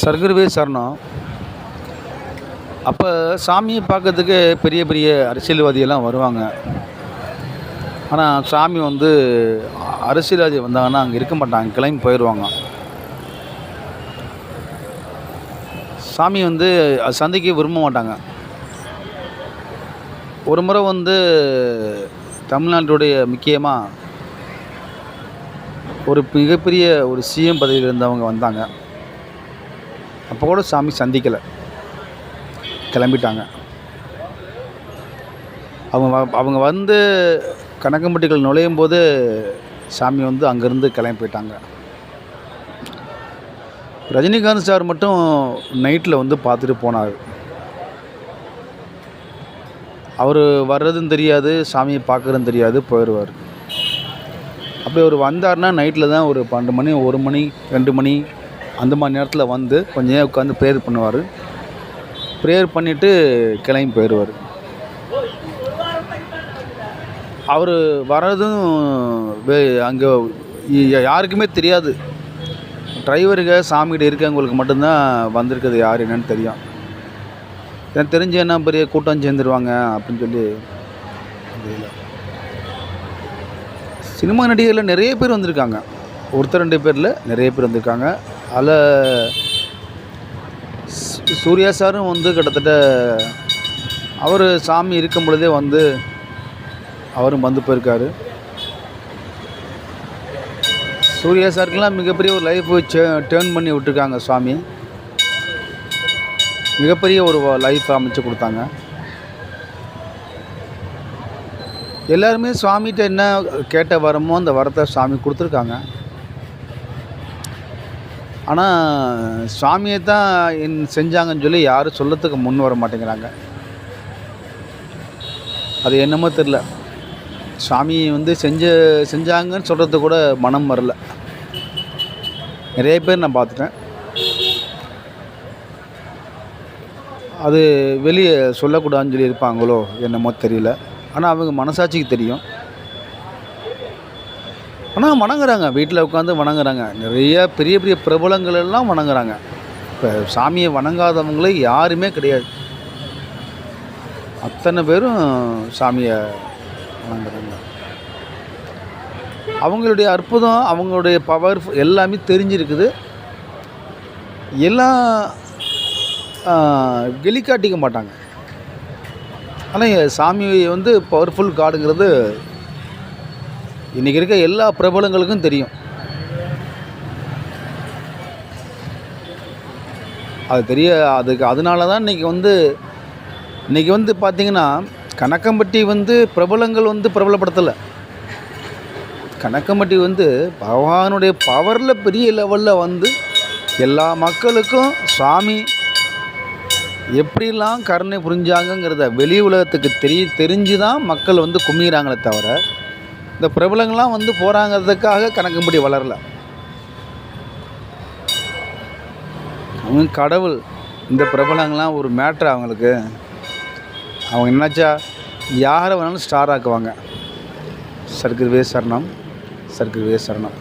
சர்க்குருவே சரணம். அப்போ சாமியை பார்க்கறதுக்கு பெரிய பெரிய அரசியல்வாதியெல்லாம் வருவாங்க. ஆனால் சாமி வந்து அரசியல்வாதி வந்தாங்கன்னா அங்கே இருக்க மாட்டாங்க கிளம்பி போயிடுவாங்க சாமி வந்து அது சந்திக்க விரும்ப மாட்டாங்க. ஒரு முறை வந்து தமிழ்நாட்டுடைய முக்கியமாக ஒரு மிகப்பெரிய ஒரு சிஎம் பதவியில் இருந்தவங்க வந்தாங்க. அப்போ கூட சாமி சந்திக்கலை. கிளம்பிட்டாங்க. அவங்க அவங்க வந்து கணக்கம்பட்டிகள் நுழையும் போது சாமி வந்து அங்கேருந்து கிளம்பி போயிட்டாங்க. ரஜினிகாந்த் சார் மட்டும் நைட்டில் வந்து பார்த்துட்டு போனார். அவர் வர்றதும் தெரியாது சாமியை பார்க்குறதும் தெரியாது போயிடுவார் அப்படி அவர் வந்தார்னா நைட்டில் தான் ஒரு பன்னெண்டு மணி ஒரு மணி ரெண்டு மணி அந்த மாதிரி நேரத்தில் வந்து கொஞ்ச நேரம் உட்காந்து ப்ரேயர் பண்ணுவார். ப்ரேயர் பண்ணிவிட்டு கிளம்பி போயிடுவார் அவர் வர்றதும் வே அங்கே யாருக்குமே தெரியாது. டிரைவருங்க சாமிகிட்ட இருக்கவங்களுக்கு மட்டும்தான் வந்திருக்குது. யார் என்னன்னு தெரியும். எனக்கு தெரிஞ்சு என்ன பெரிய கூட்டம் சேர்ந்துருவாங்க அப்படின்னு சொல்லி சினிமா நடிகரில் நிறைய பேர் வந்திருக்காங்க. ஒருத்தர் ரெண்டு பேரில் நிறைய பேர் வந்திருக்காங்க. அதில் சூர்யா சாரும் வந்து கிட்டத்தட்ட அவர் சாமி இருக்கும் பொழுதே வந்து அவரும் வந்து போயிருக்காரு. சூர்யா சாருக்கெல்லாம் மிகப்பெரிய ஒரு லைஃப் டேர்ன் பண்ணி விட்டுருக்காங்க சுவாமி மிகப்பெரிய ஒரு லைஃப் அமைச்சு கொடுத்தாங்க. எல்லாருமே சுவாமிகிட்ட என்ன கேட்ட வரமோ அந்த வரத்தை சாமி கொடுத்துருக்காங்க. ஆனால் சுவாமியை தான் என் செஞ்சாங்கன்னு சொல்லி யாரும் சொல்லத்துக்கு முன் வர மாட்டேங்கிறாங்க. அது என்னமோ தெரில சாமி வந்து செஞ்ச செஞ்சாங்கன்னு சொல்கிறது கூட மனம் வரல. நிறைய பேர் நான் பார்த்துட்டேன். அது வெளியே சொல்லக்கூடாதுன்னு சொல்லி இருப்பாங்களோ என்னமோ தெரியல. ஆனால் அவங்க மனசாட்சிக்கு தெரியும். ஆனால் வணங்குறாங்க. வீட்டில் உட்காந்து வணங்குறாங்க. நிறைய பெரிய பெரிய பிரபலங்கள் எல்லாம் வணங்குறாங்க. இப்போ சாமியை வணங்காதவங்களே யாருமே கிடையாது. அத்தனை பேரும் சாமியை வணங்குறாங்க. அவங்களுடைய அற்புதம் அவங்களுடைய பவர் எல்லாமே தெரிஞ்சிருக்குது. எல்லாம் வெளிக்காட்டிக்க மாட்டாங்க. ஆனால் சாமி வந்து பவர்ஃபுல் காடுங்கிறது இன்றைக்கி இருக்க எல்லா பிரபலங்களுக்கும் தெரியும். அது தெரிய அதுக்கு அதனால தான் இன்றைக்கி வந்து இன்றைக்கி வந்து பார்த்திங்கன்னா கணக்கம்பட்டி வந்து பிரபலங்கள் வந்து பிரபலப்படுத்தலை. கணக்கம்பட்டி வந்து பகவானுடைய பவரில் பெரிய லெவலில் வந்து எல்லா மக்களுக்கும் சுவாமி எப்படிலாம் கருணை புரிஞ்சாங்கங்கிறத வெளி உலகத்துக்கு தெரிய தெரிஞ்சு தான் மக்கள் வந்து குமிகிறாங்களே தவிர இந்த பிரபலங்கள்லாம் வந்து போகிறாங்கிறதுக்காக கணக்கும்படி வளரல. அவங்க கடவுள் இந்த பிரபலங்கள்லாம் ஒரு மேட்ரு அவங்களுக்கு. அவங்க என்னாச்சா யாரை வேணாலும் ஸ்டார் ஆக்குவாங்க. சர்க்குருவே சரணம் சர்க்குருவே சரணம்.